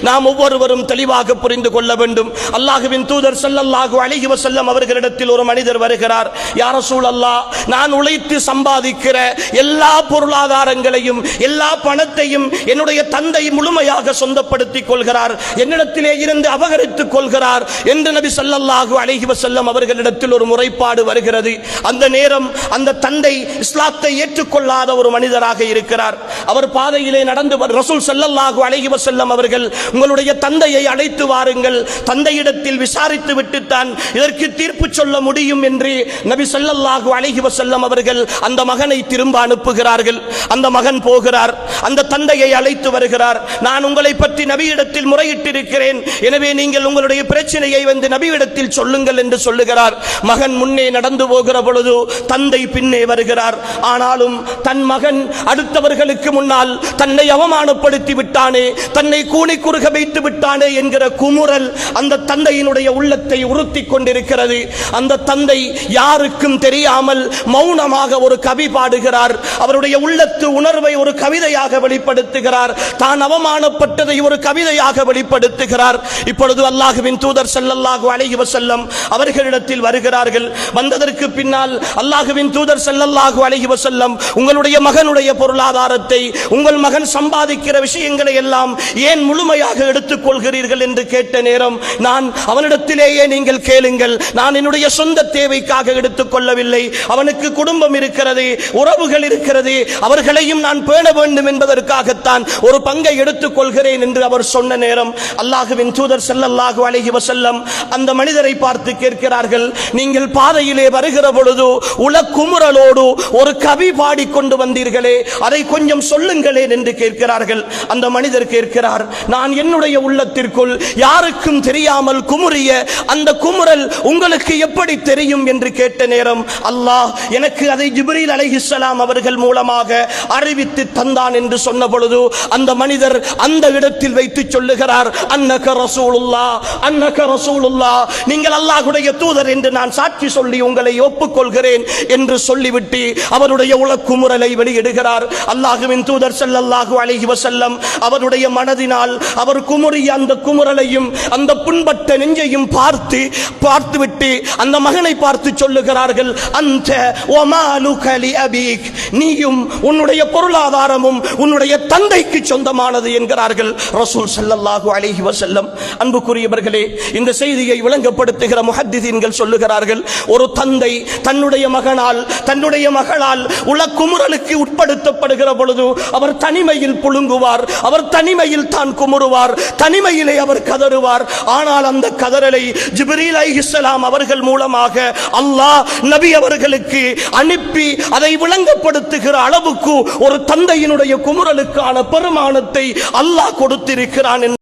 நாம் ஒவ்வொருவரும் தெளிவாக புரிந்து கொள்ள வேண்டும். அல்லாஹுவின் தூதர் சல்லல்லாஹு அழகி வசல்லம் அவர்களிடத்தில் ஒரு மனிதர் வருகிறார். யார சூழல்லா நான் உழைத்து சம்பாதிக்கிற எல்லா பொருளாதாரங்களையும் எல்லா பணத்தையும் என்னுடைய தந்தை முழுமையாக சொந்தப்படுத்திக் கொள்கிறார். என்னிடத்திலே இருந்து அபகரித்துக் கொள்கிறார். என்று நபி சல்லல்லாஹு அழகி வசல்லம் அவர்களிடத்தில் ஒரு முறைப்பாடு வருகிறது. அந்த நேரம் அந்த தந்தை இஸ்லாத்தை ஏற்றுக்கொள்ளாத ஒரு மனிதராக இருக்கிறார். அவர் பாதையிலே நடந்து ரசூல் செல்லல்லாகு அழகி வசல்லம் அவர்கள் உங்களுடைய தந்தையை அழைத்து வாருங்கள். தந்தையிடத்தில் விசாரித்து விட்டுத்தான் இதற்கு தீர்ப்பு சொல்ல முடியும் என்று நபி ஸல்லல்லாஹு அழகி வசல்லம் அவர்கள் அந்த மகனை திரும்ப அனுப்புகிறார்கள். அந்த மகன் போகிறார். அந்த தந்தையை அழைத்து வருகிறார். நான் உங்களை பற்றி நபியிடத்தில் முறையிட்டிருக்கிறேன். எனவே நீங்கள் உங்களுடைய பிரச்சனையை வந்து நபியிடத்தில் சொல்லுங்கள் என்று சொல்லுகிறார். மகன் முன்னே நடந்து போகிற பொழுது தந்தை பின்னே வருகிறார். ஆனாலும் தன் மகன் அடுத்தவர்களுக்கு முன்னால் தன்னை அவமானப்படுத்தி விட்டானே தன்னை கூனி குறுக வைத்து விட்டானே என்கிற குமுறல் அந்த தந்தையினுடைய உள்ளத்தை உறுத்தி கொண்டிருக்கிறது. அந்த தந்தை யாருக்கும் தெரியாமல் மௌனமாக ஒரு கவி பாடுகிறார். அவருடைய உள்ளத்து உணர்வை ஒரு கவிதையாக வெளிப்படுத்துகிறார். தான் அவமானப்பட்டதை ஒரு கவிதையாக வெளிப்படுத்துகிறார். இப்பொழுது அல்லாஹுவின் தூதர் ஸல்லல்லாஹு அழகி வசல்லம் அவர்களிடத்தில் வருகிறார்கள். வந்ததற்கு பின்னால் அல்லாஹுவின் தூதர் ஸல்லல்லாஹு அழகி வசல்லம் உங்களுடைய மகனுடைய பொருளாதாரத்தை உங்கள் மகன் சம்பாதிக்கிற விஷயங்களை எல்லாம் ஏன் முழுமையாக எடுத்துக் கொள்கிறீர்கள் என்று கேட்ட நேரம் நான் அவனிடத்திலேயே நீங்கள் கேளுங்கள். நான் என்னுடைய சொந்த தேவைக்காக எடுத்துக் கொள்ளவில்லை அவனுக்கு குடும்பம் இருக்கிறது உறவுகள் இருக்கிறது. அவர்களையும் நான் பேண வேண்டும் என்பதற்காகத்தான் ஒரு பங்கை எடுத்துக் கொள்கிறேன் என்று அவர் சொன்ன நேரம் அல்லாஹுவின் தூதர் செல்லல்லாஹு அழகி வசல்லம் அந்த மனிதரை பார்த்து கேட்கிறார்கள். நீங்கள் பாதையிலே வருகிற பொழுது உலக்குமுறலோடு ஒரு கவி பாடிக்கொண்டு வந்தீர்களே. அதை கொஞ்சம் சொல்லுங்களேன் என்று கேட்கிறார்கள். அந்த மனிதர் கேட்கிறார் நான் என்னுடைய உள்ளத்திற்குள் யாருக்கும் தெரியாமல் குமுறிய அந்த குமுறல் உங்களுக்கு எப்படி தெரியும்? என்று கேட்ட நேரம் அல்லாஹ் எனக்கு அதை ஜிப்ரீல் அலைஹிஸ்லாம் அவர்கள் மூலமாக அறிவித்து தந்தான் என்று சொன்ன பொழுது அந்த மனிதர் அந்த இடத்தில் வைத்து சொல்லுகிறார் அன்னக ரசூலுல்லா அன்னக ரசூலுல்லா நீங்கள் அல்லாஹ்வுடைய தூதர் என்று நான் சாட்சி சொல்லி உங்களை ஒப்புக்கொள்கிறேன் என்று சொல்லிவிட்டு அவருடைய உலக்குமுறலை வெளியிடுகிறார். அல்லாஹுவின் தூதர் செல்லல்லாஹு அலைஹி வசல்லம் அவருடைய மனதினால் அவர் குமுறிய அந்த குமுறலையும் அந்த புண்பட்ட நெஞ்சையும் பார்த்து பார்த்துவிட்டு அந்த மகனை பார்த்து சொல்லுகிறார்கள் அந்த ஒமாலுக அபீக். நீயும் உன்னுடைய பொருளாதாரமும் உன்னுடைய தந்தைக்கு சொந்தமானது என்கிறார்கள் ரசூல் செல்லல்லாஹு அலைஹி வசல்லம் அன்புக்குரியவர்களே இந்த செய்தியை விளங்கப்படுத்துகிற முஹத்திதீன்கள் சொல்லுகிறார்கள் ஒரு தந்தை தன்னுடைய மகனால் தன்னுடைய மகளால் உலக்குமுறலுக்கு உட்படுத்தப்படுகிற பொழுது அவர் தனிமையில் புழுங்குவார். அவர் தனிமையில் தான் குமுறுவார். தனிமையிலே அவர் கதறுவார். ஆனால் அந்த கதறலை ஜிப்ரீல் இஸ்லாம் அவர்கள் மூலமாக அல்லாஹ் நபி அவர்களுக்கு அனுப்பி அதை விளங்கப்படுத்துகிற அளவுக்கு ஒரு தந்தையினுடைய குமுறலுக்கான பெருமானத்தை அல்லாஹ் கொடுத்திருக்கிறான் என்று